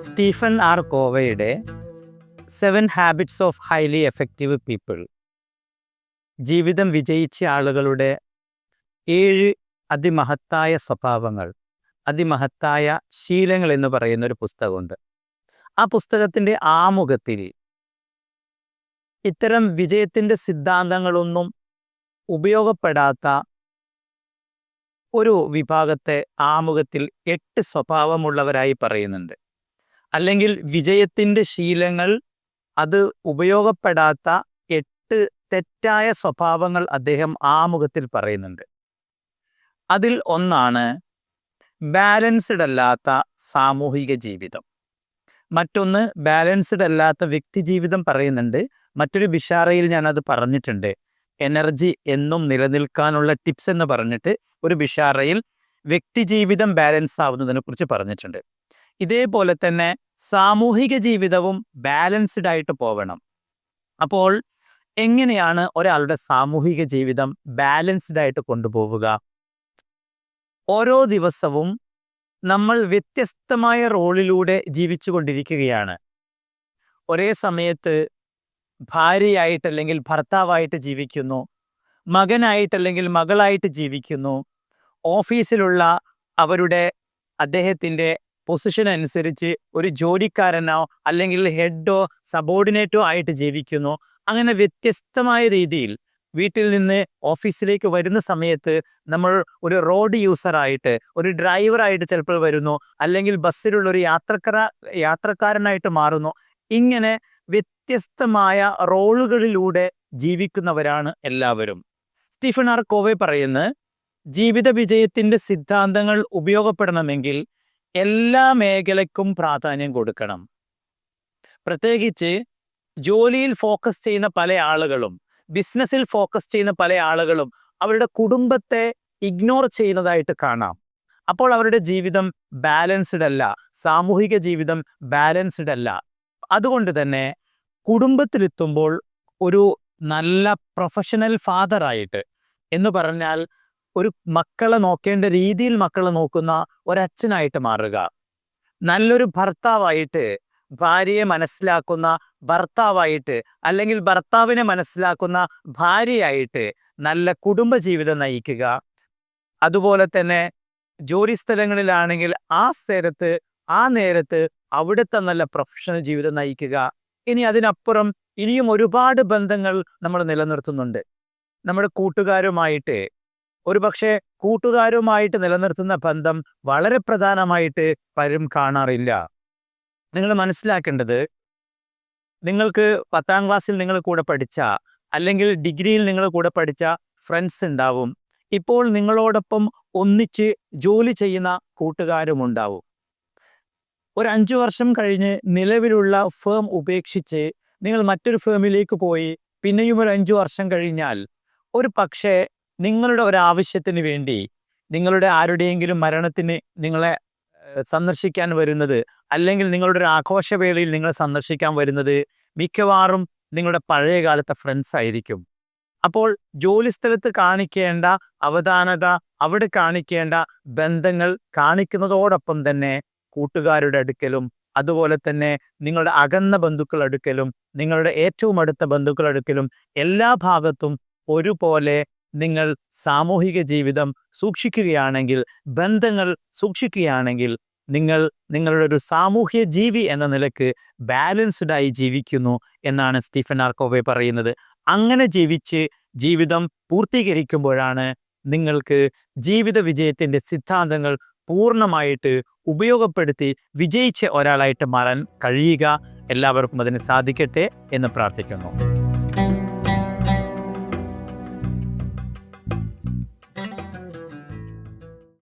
Stephen R കോവയുടെ seven habits of highly effective people. ജീവിതം വിജയിച്ച ആളുകളുടെ ഏഴ് അതിമഹത്തായ സ്വഭാവങ്ങൾ അതിമഹത്തായ ശീലങ്ങൾ എന്ന് പറയുന്ന ഒരു പുസ്തകമുണ്ട്. ആ പുസ്തകത്തിന്റെ ആമുഖത്തിൽ ഇത്തരം വിജയത്തിന്റെ സിദ്ധാന്തങ്ങളൊന്നും ഉപയോഗപ്പെടാത്ത ഒരു വിഭാഗത്തെ ആമുഖത്തിൽ എട്ട് സ്വഭാവമുള്ളവരായി പറയുന്നുണ്ട്. അല്ലെങ്കിൽ വിജയത്തിന്റെ ശീലങ്ങൾ അത് ഉപയോഗപ്പെടാത്ത എട്ട് തെറ്റായ സ്വഭാവങ്ങൾ അദ്ദേഹം ആമുഖത്തിൽ പറയുന്നുണ്ട്. അതിൽ ഒന്നാണ് ബാലൻസ്ഡ് അല്ലാത്ത സാമൂഹിക ജീവിതം. മറ്റൊന്ന് ബാലൻസ്ഡ് അല്ലാത്ത വ്യക്തി ജീവിതം പറയുന്നുണ്ട്. മറ്റൊരു ബിഷാറയിൽ ഞാനത് പറഞ്ഞിട്ടുണ്ട്. എനർജി എന്നും നിലനിൽക്കാനുള്ള ടിപ്സ് എന്ന് പറഞ്ഞിട്ട് ഒരു ബിഷാറയിൽ വ്യക്തി ജീവിതം ബാലൻസ് ആവുന്നതിനെ കുറിച്ച് പറഞ്ഞിട്ടുണ്ട്. ഇതേപോലെ തന്നെ സാമൂഹിക ജീവിതവും ബാലൻസ്ഡ് ആയിട്ട് പോവണം. അപ്പോൾ എങ്ങനെയാണ് ഒരാളുടെ സാമൂഹിക ജീവിതം ബാലൻസ്ഡ് ആയിട്ട് കൊണ്ടുപോവുക? ഓരോ ദിവസവും നമ്മൾ വ്യത്യസ്തമായ റോളിലൂടെ ജീവിച്ചു കൊണ്ടിരിക്കുകയാണ്. ഒരേ സമയത്ത് ഭാര്യയായിട്ട് അല്ലെങ്കിൽ ഭർത്താവായിട്ട് ജീവിക്കുന്നു മകനായിട്ടല്ലെങ്കിൽ മകളായിട്ട് ജീവിക്കുന്നു ഓഫീസിലുള്ള അവരുടെ അദ്ദേഹത്തിന്റെ പൊസിഷൻ അനുസരിച്ച് ഒരു ജോലിക്കാരനോ അല്ലെങ്കിൽ ഹെഡോ സബോർഡിനേറ്റോ ആയിട്ട് ജീവിക്കുന്നു. അങ്ങനെ വ്യത്യസ്തമായ രീതിയിൽ വീട്ടിൽ നിന്ന് ഓഫീസിലേക്ക് വരുന്ന സമയത്ത് നമ്മൾ ഒരു റോഡ് യൂസറായിട്ട് ഒരു ഡ്രൈവറായിട്ട് ചിലപ്പോൾ വരുന്നു അല്ലെങ്കിൽ ബസ്സിലുള്ള ഒരു യാത്രക്കാര യാത്രക്കാരനായിട്ട് മാറുന്നു. ഇങ്ങനെ വ്യത്യസ്തമായ റോളുകളിലൂടെ ജീവിക്കുന്നവരാണ് എല്ലാവരും. സ്റ്റീഫൻ ആർ കോവെ പറയുന്നത് ജീവിത വിജയത്തിന്റെ സിദ്ധാന്തങ്ങൾ ഉപയോഗപ്പെടണമെങ്കിൽ എല്ലാ മേഖലയ്ക്കും പ്രാധാന്യം കൊടുക്കണം. പ്രത്യേകിച്ച് ജോലിയിൽ ഫോക്കസ് ചെയ്യുന്ന പല ആളുകളും ബിസിനസ്സിൽ ഫോക്കസ് ചെയ്യുന്ന പല ആളുകളും അവരുടെ കുടുംബത്തെ ഇഗ്നോർ ചെയ്യുന്നതായിട്ട് കാണാം. അപ്പോൾ അവരുടെ ജീവിതം ബാലൻസ്ഡ് അല്ല സാമൂഹിക ജീവിതം ബാലൻസ്ഡ് അല്ല. അതുകൊണ്ട് തന്നെ കുടുംബത്തിലെത്തുമ്പോൾ ഒരു നല്ല പ്രൊഫഷണൽ ഫാദറായിട്ട് എന്ന് പറഞ്ഞാൽ ഒരു മക്കളെ നോക്കേണ്ട രീതിയിൽ മക്കളെ നോക്കുന്ന ഒരച്ഛനായിട്ട് മാറുക. നല്ലൊരു ഭർത്താവായിട്ട് ഭാര്യയെ മനസ്സിലാക്കുന്ന ഭർത്താവായിട്ട് അല്ലെങ്കിൽ ഭർത്താവിനെ മനസ്സിലാക്കുന്ന ഭാര്യയായിട്ട് നല്ല കുടുംബജീവിതം നയിക്കുക. അതുപോലെ തന്നെ ജോലി സ്ഥലങ്ങളിലാണെങ്കിൽ ആ സ്ഥലത്ത് ആ നേരത്ത് അവിടുത്തെ നല്ല പ്രൊഫഷണൽ ജീവിതം നയിക്കുക. ഇനി അതിനപ്പുറം ഇനിയും ഒരുപാട് ബന്ധങ്ങൾ നമ്മൾ നിലനിർത്തുന്നുണ്ട്. നമ്മുടെ കൂട്ടുകാരുമായിട്ട് ഒരുപക്ഷെ കൂട്ടുകാരുമായിട്ട് നിലനിർത്തുന്ന ബന്ധം വളരെ പ്രധാനമായിട്ട് പലരും കാണാറില്ല. നിങ്ങൾ മനസ്സിലാക്കേണ്ടത് നിങ്ങൾക്ക് പത്താം ക്ലാസ്സിൽ നിങ്ങൾ കൂടെ പഠിച്ച അല്ലെങ്കിൽ ഡിഗ്രിയിൽ നിങ്ങൾ കൂടെ പഠിച്ച ഫ്രണ്ട്സ് ഉണ്ടാവും. ഇപ്പോൾ നിങ്ങളോടൊപ്പം ഒന്നിച്ച് ജോലി ചെയ്യുന്ന കൂട്ടുകാരും ഉണ്ടാവും. ഒരു അഞ്ചു വർഷം കഴിഞ്ഞ് നിലവിലുള്ള ഫേം ഉപേക്ഷിച്ച് നിങ്ങൾ മറ്റൊരു ഫേമിലേക്ക് പോയി പിന്നെയും ഒരു അഞ്ചു വർഷം കഴിഞ്ഞാൽ ഒരു പക്ഷേ നിങ്ങളുടെ ഒരാവശ്യത്തിന് വേണ്ടി നിങ്ങളുടെ ആരുടെയെങ്കിലും മരണത്തിന് നിങ്ങളെ സന്ദർശിക്കാൻ വരുന്നത് അല്ലെങ്കിൽ നിങ്ങളുടെ ഒരു ആഘോഷവേളയിൽ നിങ്ങളെ സന്ദർശിക്കാൻ വരുന്നത് മിക്കവാറും നിങ്ങളുടെ പഴയകാലത്തെ ഫ്രണ്ട്സ് ആയിരിക്കും. അപ്പോൾ ജോലിസ്ഥലത്ത് കാണിക്കേണ്ട അവധാനത അവിടെ കാണിക്കേണ്ട ബന്ധങ്ങൾ കാണിക്കുന്നതോടൊപ്പം തന്നെ കൂട്ടുകാരുടെ അടുക്കലും അതുപോലെ തന്നെ നിങ്ങളുടെ അകന്ന ബന്ധുക്കളടുക്കലും നിങ്ങളുടെ ഏറ്റവും അടുത്ത ബന്ധുക്കൾ അടുക്കലും എല്ലാ ഭാഗത്തും ഒരുപോലെ നിങ്ങൾ സാമൂഹിക ജീവിതം സൂക്ഷിക്കുകയാണെങ്കിൽ ബന്ധങ്ങൾ സൂക്ഷിക്കുകയാണെങ്കിൽ നിങ്ങൾ നിങ്ങളുടെ ഒരു സാമൂഹ്യ ജീവി എന്ന നിലയ്ക്ക് ബാലൻസ്ഡായി ജീവിക്കുന്നു എന്നാണ് സ്റ്റീഫൻ ആർക്കോവെ പറയുന്നത്. അങ്ങനെ ജീവിച്ച് ജീവിതം പൂർത്തീകരിക്കുമ്പോഴാണ് നിങ്ങൾക്ക് ജീവിത വിജയത്തിന്റെ സിദ്ധാന്തങ്ങൾ പൂർണമായിട്ട് ഉപയോഗപ്പെടുത്തി വിജയിച്ച ഒരാളായിട്ട് മാറാൻ കഴിയുക. എല്ലാവർക്കും അതിന് സാധിക്കട്ടെ എന്ന് പ്രാർത്ഥിക്കുന്നു.